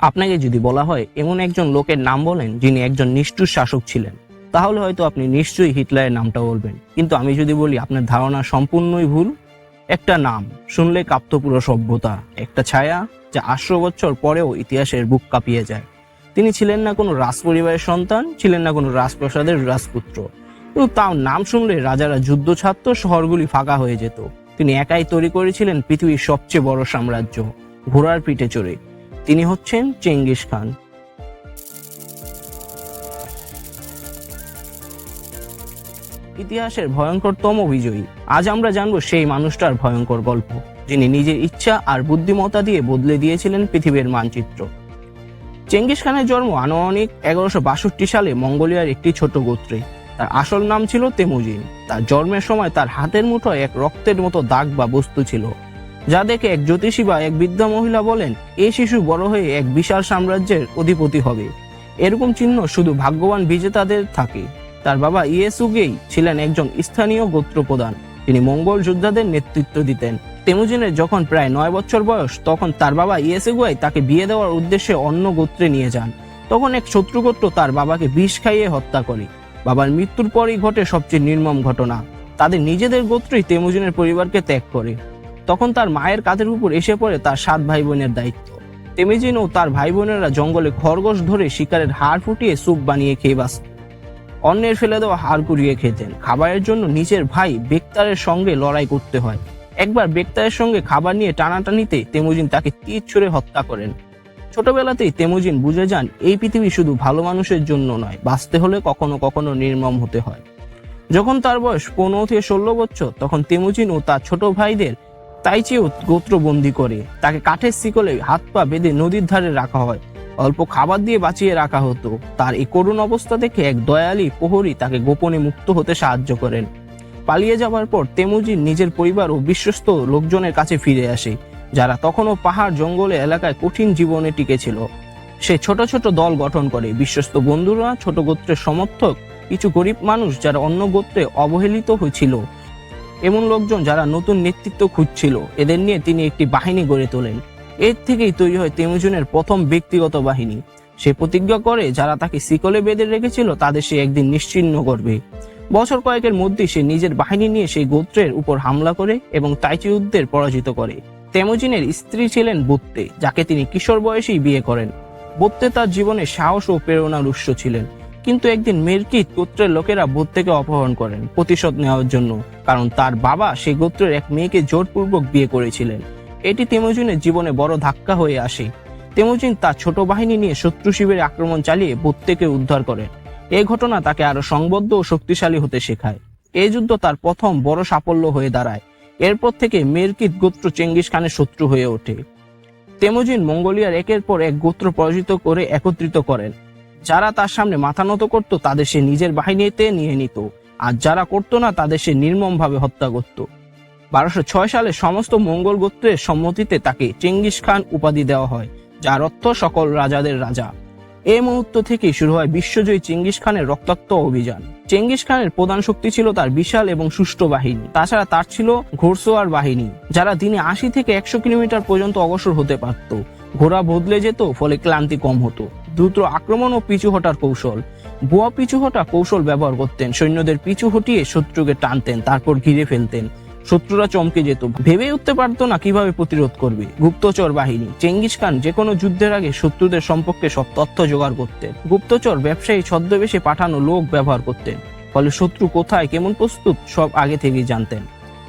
আপনাকে যদি বলা হয় এমন একজন লোকের নাম বলেন যিনি একজন নিষ্ঠুর শাসক ছিলেন, তাহলে হয়তো আপনি নিশ্চয়ই হিটলারের নামটা বলবেন। কিন্তু আমি যদি বলি আপনার ধারণা সম্পূর্ণই ভুল। একটা নাম শুনলে কাঁপতো পুরো সভ্যতা, একটা ছায়া যা আটশো বছর পরেও ইতিহাসের বুক কাঁপিয়ে যায়। তিনি ছিলেন না কোনো রাজপরিবারের সন্তান, ছিলেন না কোনো রাজপ্রাসাদের রাজপুত্র। কিন্তু তার নাম শুনলে রাজারা যুদ্ধ ছাত্র শহরগুলি ফাঁকা হয়ে যেত। তিনি একাই তৈরি করেছিলেন পৃথিবীর সবচেয়ে বড় সাম্রাজ্য, ঘোড়ার পিঠে চড়ে। তিনি হচ্ছেন চেঙ্গিস খান। ইতিহাসের ভয়ঙ্করতম বিজয়ী। আজ আমরা জানব সেই মানুষটার ভয়ঙ্কর গল্প, যিনি নিজের ইচ্ছা আর বুদ্ধিমত্তা দিয়ে বদলে দিয়েছিলেন পৃথিবীর মানচিত্র। চেঙ্গিস খানের জন্ম আনুমানিক এগারোশো বাষট্টি সালে মঙ্গোলিয়ার একটি ছোট গোত্রে। তার আসল নাম ছিল তেমুজিন। তার জন্মের সময় তার হাতের মুঠোয় এক রক্তের মতো দাগ বা বস্তু ছিল। যা দেখে এক জ্যোতিষী বা এক বৃদ্ধা মহিলা বলেন এই শিশু বড় হয়ে এক বিশাল সাম্রাজ্যের অধিপতি হবে। এরকম চিহ্ন শুধু ভাগ্যবান বিজেতাদের থাকে। তার বাবা ইয়েসুগেই ছিলেন একজন স্থানীয় গোত্র প্রধান। তিনি মঙ্গল যোদ্ধাদের নেতৃত্ব দিতেন। তেমুজিনের যখন প্রায় নয় বছর বয়স, তখন তার বাবা ইয়েসুগুয়াই তাকে বিয়ে দেওয়ার উদ্দেশ্যে অন্য গোত্রে নিয়ে যান। তখন এক শত্রু গোত্র তার বাবাকে বিষ খাইয়ে হত্যা করে। বাবার মৃত্যুর পরই ঘটে সবচেয়ে নির্মম ঘটনা। তাদের নিজেদের গোত্রই তেমুজিনের পরিবারকে ত্যাগ করে। তখন তার মায়ের কাঁধের উপর এসে পড়ে তার সাত ভাই বোনের দায়িত্ব। তেমিজিন ও তার ভাই বোনেরা জঙ্গলে খরগোশ ধরে শিকারের হাড় ফুটিয়ে স্যুপ বানিয়ে খেয়ে বাঁচত। অন্যের ফেলে দেওয়া হাড় কুড়িয়ে খেতেন। খাবারের জন্য নিজের ভাই বেক্তারের সঙ্গে লড়াই করতে হয়। একবার বেক্তারের সঙ্গে খাবার নিয়ে টানাটানিতে তেমুজিন তাকে তীর ছুঁড়ে হত্যা করেন। ছোটবেলাতেই তেমুজিন বুঝে যান, এই পৃথিবী শুধু ভালো মানুষের জন্য নয়, বাঁচতে হলে কখনো কখনো নির্মম হতে হয়। যখন তার বয়স পনেরো থেকে ষোলো বছর, তখন তেমুজিন ও তার ছোট ভাইদের তাইচিও গোত্রবন্দি করে। তাকে কাঠের শিকলে হাত পা বেঁধে নদীর ধারে রাখা হয়। অল্প খাবার দিয়ে বাঁচিয়ে রাখা হতো। তার এই করুণ অবস্থা দেখে এক দয়ালি প্রহরী তাকে গোপনে মুক্ত হতে সাহায্য করেন। পালিয়ে যাওয়ার পর তেমুজিন নিজের পরিবার ও বিশ্বস্ত লোকজনের কাছে ফিরে আসে, যারা তখনও পাহাড় জঙ্গলে এলাকায় কঠিন জীবনে টিকেছিল। সে ছোট ছোট দল গঠন করে। বিশ্বস্ত বন্ধুরা, ছোট গোত্রের সমর্থক, কিছু গরিব মানুষ যারা অন্য গোত্রে অবহেলিত হয়েছিল এমন লোকজন যারা নতুন নেতৃত্ব খুঁজছিল, এদের নিয়ে তিনি একটি বাহিনী গড়ে তোলেন। এর থেকেই তৈরি হয় তেমুজনের প্রথম ব্যক্তিগত বাহিনী। সে প্রতিজ্ঞা করে যারা তাকে শিকলে বেঁধে রেখেছিল, তাদের সে একদিন নিশ্চিহ্ন করবে। বছর কয়েকের মধ্যে সে নিজের বাহিনী নিয়ে সেই গোত্রের উপর হামলা করে এবং তাইচিউদ্দের পরাজিত করে। তেমুজিনের স্ত্রী ছিলেন বুত্তে, যাকে তিনি কিশোর বয়সেই বিয়ে করেন। বুত্তে তার জীবনে সাহস ও প্রেরণার উৎস ছিলেন। কিন্তু একদিন মেরকিত গোত্রের লোকেরা বুত্তেকে অপহরণ করেন, প্রতিশোধ নেওয়ার জন্য, কারণ তার বাবা সেই গোত্রের এক মেয়েকে জোরপূর্বক বিয়ে করেছিলেন। এটি তেমুজিনের জীবনে বড় ধাক্কা হয়ে আসে। তেমুজিন তার ছোট বাহিনী নিয়ে শত্রু শিবিরে আক্রমণ চালিয়ে বুত্তেকে উদ্ধার করেন এই ঘটনা তাকে আরও সংবদ্ধ ও শক্তিশালী হতে শেখায়। এই যুদ্ধ তার প্রথম বড় সাফল্য হয়ে দাঁড়ায়। এরপর থেকে মেরকিত গোত্র চেঙ্গিস খানের শত্রু হয়ে ওঠে। তেমুজিন মঙ্গোলিয়ার একের পর এক গোত্র পরাজিত করে একত্রিত করেন। যারা তার সামনে মাথা নত করত, তাদের সে নিজের বাহিনীতে নিয়ে নিত। আর যারা করতো না, তাদের সে নির্মমভাবে হত্যা করত। বারোশো ছয় সালে সমস্ত মঙ্গল গোত্রের সম্মতিতে তাকে চেঙ্গিস খান উপাধি দেওয়া হয়, যার অর্থ সকল রাজাদের রাজা। এই মুহূর্ত থেকেই শুরু হয় বিশ্বজয়ী চেঙ্গিস খানের রক্তাক্ত অভিযান। চেঙ্গিস খানের প্রধান শক্তি ছিল তার বিশাল এবং সুষ্ঠু বাহিনী। তাছাড়া তার ছিল ঘোড়সোয়ার বাহিনী, যারা দিনে আশি থেকে একশো কিলোমিটার পর্যন্ত অগ্রসর হতে পারত। ঘোড়া বদলে যেত, ফলে ক্লান্তি কম হতো। দ্রুত আক্রমণ ও পিছু হটার কৌশল। বুয়া পিছু হটা কৌশল ব্যবহার করতেন, সৈন্যদের পিছু হটিয়ে শত্রুকে টানতেন, তারপর ঘিরে ফেলতেন। শত্রুরা চমকে যেত। ভেবে উঠতে পারতো না কীভাবে প্রতিরোধ করবে। গুপ্তচর বাহিনী চেঙ্গিস খান যে কোনো যুদ্ধের আগে শত্রুদের সম্পর্কে সব তথ্য জোগাড় করতেন। গুপ্তচর ব্যবসায়ী ছদ্মবেশে পাঠানো লোক ব্যবহার করতেন। ফলে শত্রু কোথায়, কেমন প্রস্তুত, সব আগে থেকেই জানতেন।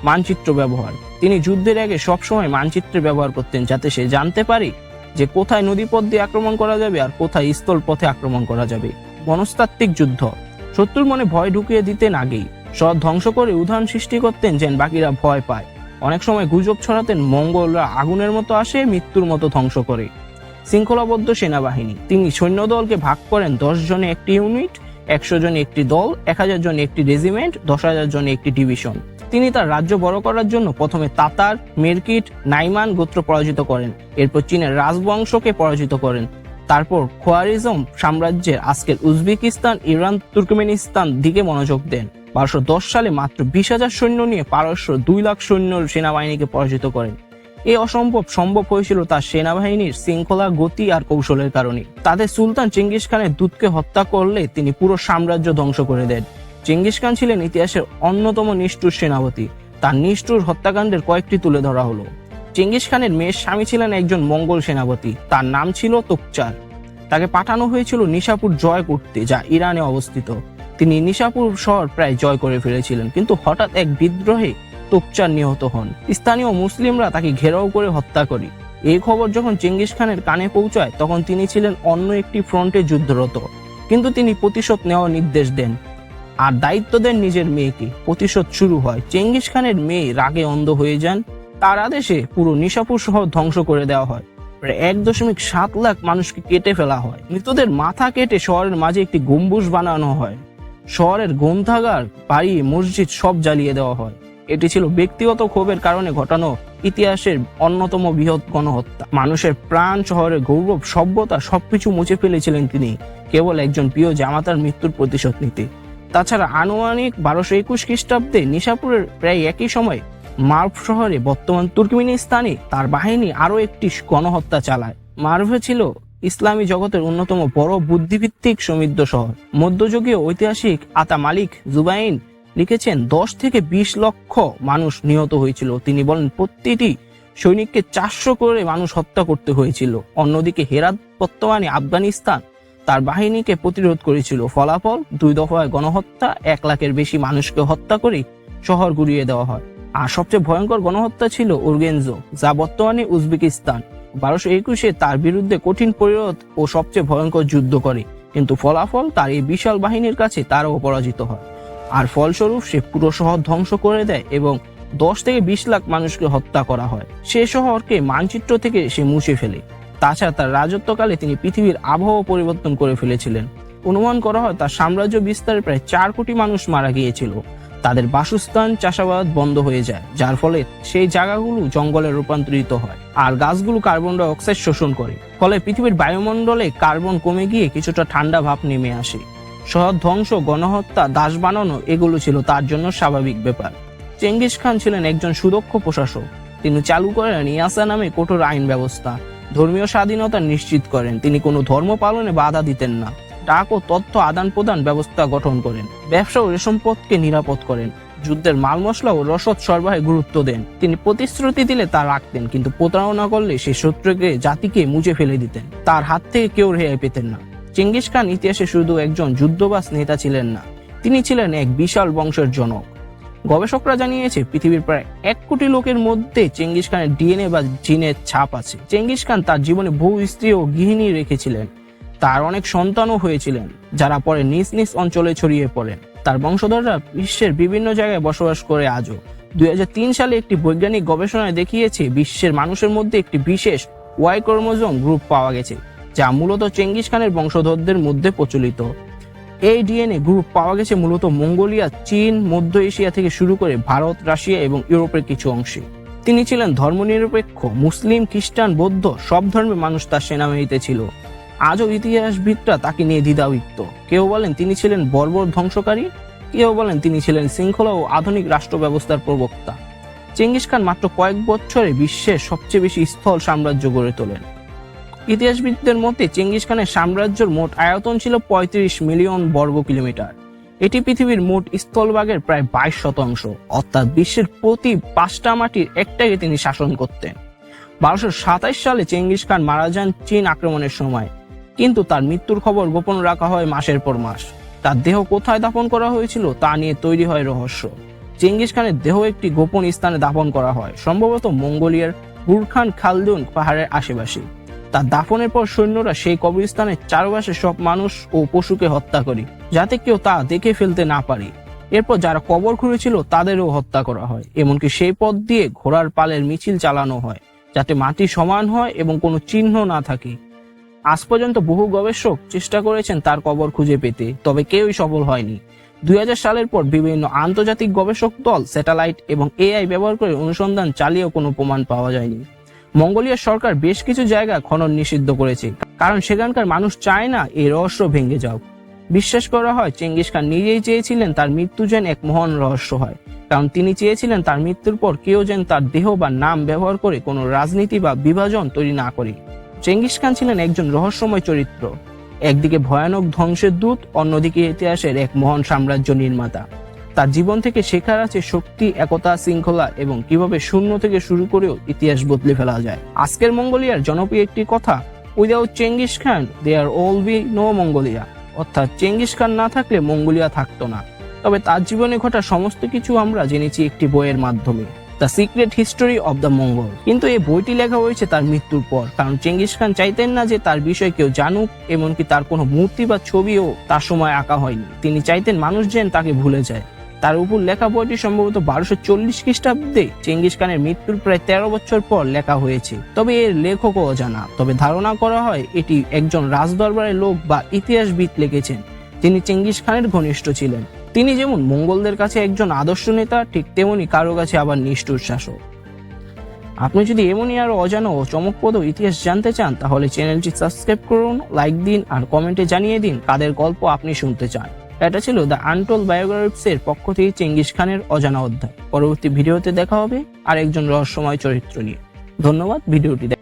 মানচিত্র ব্যবহার। তিনি যুদ্ধের আগে সবসময় মানচিত্রে ব্যবহার করতেন যাতে সে জানতে পারে যে কোথায় নদীপথ দিয়ে আক্রমণ করা যাবে আর কোথায় স্থল পথে আক্রমণ করা যাবে। মনস্তাত্ত্বিক যুদ্ধ। শত্রুর মনে ভয় ঢুকিয়ে দিতেন আগেই। সৎ ধ্বংস করে উদাহরণ সৃষ্টি করতেন যেন বাকিরা ভয় পায়। অনেক সময় গুজব ছড়াতেন, মঙ্গলরা আগুনের মতো আসে, মৃত্যুর মতো ধ্বংস করে। শৃঙ্খলাবদ্ধ সেনাবাহিনী। তিনি সৈন্যদলকে ভাগ করেন, দশ জনে একটি ইউনিট, একশো জনে একটি দল, এক হাজার জনে একটি রেজিমেন্ট, দশ হাজার জনে একটি ডিভিশন। তিনি তার রাজ্য বড় করার জন্য প্রথমে তাতার, মেরকিট, নাইমান গোত্র পরাজিত করেন। এরপর চীনের রাজবংশকে পরাজিত করেন। তারপর খোয়ারিজম সাম্রাজ্যের আজকের উজবেকিস্তান, ইরান, তুর্কমেনিস্তান দিকে মনোযোগ দেন। বারোশো সালে মাত্র বিশ হাজার সৈন্য নিয়ে পারস্য দুই লাখ সৈন্য সেনাবাহিনীকে পরাজিত করেন। এই অসম্ভব সম্ভব হয়েছিল তার সেনাবাহিনীর শৃঙ্খলা, গতি আর কৌশলের কারণে। তাদের সুলতান চেঙ্গিস খানের দূতকে হত্যা করলে তিনি পুরো সাম্রাজ্য ধ্বংস করে দেন। চেঙ্গিস খান ছিলেন ইতিহাসের অন্যতম নিষ্ঠুর সেনাপতি। তার নিষ্ঠুর হত্যাকাণ্ডের কয়েকটি তুলে ধরা হলো। চেঙ্গিস খানের মেয়ের স্বামী ছিলেন একজন মঙ্গল সেনাপতি। তার নাম ছিল তোকচার। তাকে পাঠানো হয়েছিল নিশাপুর জয় করতে, যা ইরানে অবস্থিত। তিনি নিশাপুর শহর প্রায় জয় করে ফেলেছিলেন, কিন্তু হঠাৎ এক বিদ্রোহে তোকচার নিহত হন। স্থানীয় মুসলিমরা তাকে ঘেরাও করে হত্যা করে। এই খবর যখন চেঙ্গিস খানের কানে পৌঁছায়, তখন তিনি ছিলেন অন্য একটি ফ্রন্টে যুদ্ধরত। কিন্তু তিনি প্রতিশোধ নেওয়ার নির্দেশ দেন। আর দায়িত্ব দেন নিজের মেয়েকে। প্রতিশোধ শুরু হয়। চেঙ্গিস খানের মেয়ে রাগে অন্ধ হয়ে যান। তার আদেশে পুরো নিশাপুর শহর ধ্বংস করে দেওয়া হয়। প্রায় এক দশমিক সাত লাখ মানুষকে কেটে ফেলা হয়। মৃতদের মাথা কেটে শহরের মাঝে একটি গম্বুজ বানানো হয়। শহরের গ্রন্থাগার, বাড়ি, মসজিদ সব জ্বালিয়ে দেওয়া হয়। এটি ছিল ব্যক্তিগত ক্ষোভের কারণে ঘটানো ইতিহাসের অন্যতম বৃহৎ গণহত্যা। মানুষের প্রাণ, শহরের গৌরব, সভ্যতা সবকিছু মুছে ফেলেছিলেন তিনি। কেবল একজন প্রিয় জামাতার মৃত্যুর প্রতিশোধ নিতে। তাছাড়া আনুমানিক বারোশো একুশ খ্রিস্টাব্দে নিশাপুরের প্রায় একই সময় মার্ভ শহরে বর্তমান তুর্কমিনিস্তানে তার বাহিনী আরও একটি গণহত্যা চালায়। মার্ভে ছিল ইসলামী জগতের অন্যতম বড় বুদ্ধিভিত্তিক সমৃদ্ধ শহর। মধ্যযুগীয় ঐতিহাসিক আতা মালিক জুবাইন লিখেছেন, দশ থেকে বিশ লক্ষ মানুষ নিহত হয়েছিল। তিনি বলেন, প্রতিটি সৈনিককে চারশো করে মানুষ হত্যা করতে হয়েছিল। অন্যদিকে হেরাত বর্তমানে আফগানিস্তান তার বাহিনীকে প্রতিরোধ করেছিল। ফলাফল, দুই দফায় গণহত্যা, এক লাখের বেশি মানুষকে হত্যা করে শহর গুড়িয়ে দেওয়া হয়। আর সবচেয়ে ভয়ঙ্কর গণহত্যা ছিল উর্গেনজো, যা বর্তমানে উজবেকিস্তান। বারোশো একুশে তার বিরুদ্ধে কঠিন পরিরোধ ও সবচেয়ে ভয়ঙ্কর যুদ্ধ করে। কিন্তু ফলাফল তার এই বিশাল বাহিনীর কাছে তারও পরাজিত হয়। আর ফলস্বরূপ সে পুরো শহর ধ্বংস করে দেয় এবং দশ থেকে বিশ লাখ মানুষকে হত্যা করা হয়। সে শহরকে মানচিত্র থেকে সে মুছে ফেলে। তাছাড়া তার রাজত্বকালে তিনি পৃথিবীর আবহাওয়া পরিবর্তন করে ফেলেছিলেন। অনুমান করা হয় তার সাম্রাজ্য বিস্তারে প্রায় চার কোটি মানুষ মারা গিয়েছিল। তাদের বাসস্থান, চাষাবাদ বন্ধ হয়ে যায়, যার ফলে সেই জায়গাগুলো জঙ্গলে রূপান্তরিত হয় আর গাছগুলো কার্বন ডাই অক্সাইড শোষণ করে। ফলে পৃথিবীর বায়ুমণ্ডলে কার্বন কমে গিয়ে কিছুটা ঠান্ডা ভাব নেমে আসে। শহর ধ্বংস, গণহত্যা, দাস বানানো এগুলো ছিল তার জন্য স্বাভাবিক ব্যাপার। চেঙ্গিস খান ছিলেন একজন সুদক্ষ প্রশাসক। তিনি চালু করেন ইয়াসা নামে কঠোর আইন ব্যবস্থা। ধর্মীয় স্বাধীনতা নিশ্চিত করেন। তিনি কোনো ধর্ম পালনে বাধা দিতেন না। ডাক ও তথ্য আদান প্রদান ব্যবস্থা গঠন করেন। ব্যবসা ও রেশম পথকে নিরাপদ করেন। যুদ্ধের মাল মশলা ও রসদ সরবরাহে গুরুত্ব দেন। তিনি প্রতিশ্রুতি দিলে তা রাখতেন, কিন্তু প্রতারণা করলে সে শত্রুকে, জাতিকে মুছে ফেলে দিতেন। তার হাত থেকে কেউ রেহাই পেতেন না। চেঙ্গিস খান ইতিহাসে শুধু একজন যুদ্ধবাস নেতা ছিলেন না, তিনি ছিলেন এক বিশাল বংশের জনক। গবেষকরা জানিয়েছে, পৃথিবীর প্রায় এক কোটি লোকের মধ্যে চেঙ্গিস খানের ডিএনএ বা জিনের ছাপ আছে। চেঙ্গিস খান তার জীবনে বহু স্ত্রী ও গৃহিণী রেখেছিলেন। তার অনেক সন্তানও হয়েছিলেন, যারা পরে নিজ নিজ অঞ্চলে ছড়িয়ে পড়েন। তার বংশধররা বিশ্বের বিভিন্ন জায়গায় বসবাস করে আজও। দুই হাজার তিন সালে একটি বৈজ্ঞানিক গবেষণায় দেখিয়েছে, বিশ্বের মানুষের মধ্যে একটি বিশেষ ওয়াই ক্রোমোজোম গ্রুপ পাওয়া গেছে, যা মূলত চেঙ্গিস খানের বংশধরদের মধ্যে প্রচলিত। এই ডিএনএ গ্রুপ পাওয়া গেছে মূলত মঙ্গোলিয়া, চীন, মধ্য এশিয়া থেকে শুরু করে ভারত, রাশিয়া এবং ইউরোপের কিছু অংশে। তিনি ছিলেন ধর্মনিরপেক্ষ, মুসলিম, খ্রিস্টান, বৌদ্ধ, সব ধর্মের মানুষ তার সেনাবাহিনীতে ছিল। আজও ইতিহাসবিদরা তাকে নিয়ে দ্বিধাবিত্ত। কেউ বলেন তিনি ছিলেন বর্বর ধ্বংসকারী, কেউ বলেন তিনি ছিলেন শৃঙ্খলা ও আধুনিক রাষ্ট্র ব্যবস্থার প্রবক্তা। চেঙ্গিস খান মাত্র কয়েক বছরে বিশ্বের সবচেয়ে বেশি স্থল সাম্রাজ্য গড়ে তোলেন। ইতিহাসবিদদের মতে, চেঙ্গিস খানের সাম্রাজ্যের মোট আয়তন ছিল পঁয়ত্রিশ মিলিয়ন বর্গ কিলোমিটার। এটি পৃথিবীর মোট স্থলভাগের প্রায় বাইশ শতাংশ, অর্থাৎ বিশ্বের প্রতি পাঁচটা মাটির একটাকে তিনি শাসন করতেন। বারোশো সাতাইশ সালে চেঙ্গিস খান মারা যান চীন আক্রমণের সময়, কিন্তু তার মৃত্যুর খবর গোপন রাখা হয় মাসের পর মাস। তার দেহ কোথায় দাফন করা হয়েছিল তা নিয়ে তৈরি হয় রহস্য। চেঙ্গিস খানের দেহ একটি গোপন স্থানে দাফন করা হয়, সম্ভবত মঙ্গোলিয়ার বুরখান খালদুন পাহাড়ের আশেপাশে। তার দাফনের পর সৈন্যরা সেই কবরস্থানের চারপাশে সব মানুষ ও পশুকে হত্যা করে, যাতে কেউ তা দেখে ফেলতে না পারে। এরপর যারা কবর খুঁড়েছিল, তাদেরও হত্যা করা হয়, এমনকি সেই পথ দিয়ে ঘোড়ার পালের মিছিল চালানো হয়, যাতে মাটি সমান হয় এবং কোনো চিহ্ন না থাকে। আজ পর্যন্ত বহু গবেষক চেষ্টা করেছেন তার কবর খুঁজে পেতে, তবে কেউই সফল হয়নি। দুই হাজার সালের পর বিভিন্ন আন্তর্জাতিক গবেষক দল, স্যাটেলাইট এবং এআই ব্যবহার করে অনুসন্ধান চালিয়েও কোনো প্রমাণ পাওয়া যায়নি। মঙ্গোলিয়ার সরকার বেশ কিছু জায়গা খনন নিষিদ্ধ করেছে, কারণ সেখানকার মানুষ চায় না এই রহস্য ভেঙে যাও বিশ্বাস করা হয় চেঙ্গিস খান নিজেই চেয়েছিলেন তার মৃত্যু যেন এক মহান রহস্য হয়, কারণ তিনি চেয়েছিলেন তার মৃত্যুর পর কেউ যেন তার দেহ বা নাম ব্যবহার করে কোনো রাজনীতি বা বিভাজন তৈরি না করে। চেঙ্গিস খান ছিলেন একজন রহস্যময় চরিত্র, একদিকে ভয়ানক ধ্বংসের দূত, অন্যদিকে ইতিহাসের এক মহান সাম্রাজ্য নির্মাতা। তার জীবন থেকে শেখার আছে শক্তি, একতা, শৃঙ্খলা এবং কীভাবে শূন্য থেকে শুরু করেও ইতিহাস বদলে ফেলা যায়। আজকের মঙ্গোলিয়ার জনপ্রিয় একটি কথা without Genghis Khan they are all be no Mongolia. অর্থাৎ চেঙ্গিস খান না থাকলে মঙ্গোলিয়া থাকতো না। তবে তার জীবনে ঘটা সমস্ত কিছু আমরা জেনেছি একটি বইয়ের মাধ্যমে the secret history of the Mongol কিন্তু এই বইটি লেখা হয়েছে তার মৃত্যুর পর, কারণ চেঙ্গিস খান চাইতেন না যে তার বিষয়ে কেউ জানুক, এমনকি তার কোনো মূর্তি বা ছবিও তার সময় আঁকা হয়নি। তিনি চাইতেন মানুষ যেন তাকে ভুলে যায়। তার উপর লেখা বইটি সম্ভবত বারোশো চল্লিশ খ্রিস্টাব্দে চেঙ্গিস খানের মৃত্যুর প্রায় তেরো বছর পর লেখা হয়েছে। তবে এর লেখকও অজানা। তবে ধারণা করা হয়, এটি একজন রাজদরবারের লোক বা ইতিহাসবিদ লিখেছেন তিনি চেঙ্গিস খানের ঘনিষ্ঠ ছিলেন। তিনি যেমন মঙ্গলদের কাছে একজন আদর্শ নেতা, ঠিক তেমনি কারও কাছে আবার নিষ্ঠুর শাসক। আপনি যদি এমনই আরও অজানা ও চমকপ্রদ ইতিহাস জানতে চান, তাহলে চ্যানেলটি সাবস্ক্রাইব করুন, লাইক দিন, আর কমেন্টে জানিয়ে দিন কাদের গল্প আপনি শুনতে চান। এটা ছিল দ্য আনটোল বায়োগ্রাফিস এর পক্ষ থেকে চেঙ্গিস খানের অজানা অধ্যায়। পরবর্তী ভিডিওতে দেখা হবে আর একজন রহস্যময় চরিত্র নিয়ে। ধন্যবাদ, ভিডিওটি দেখ-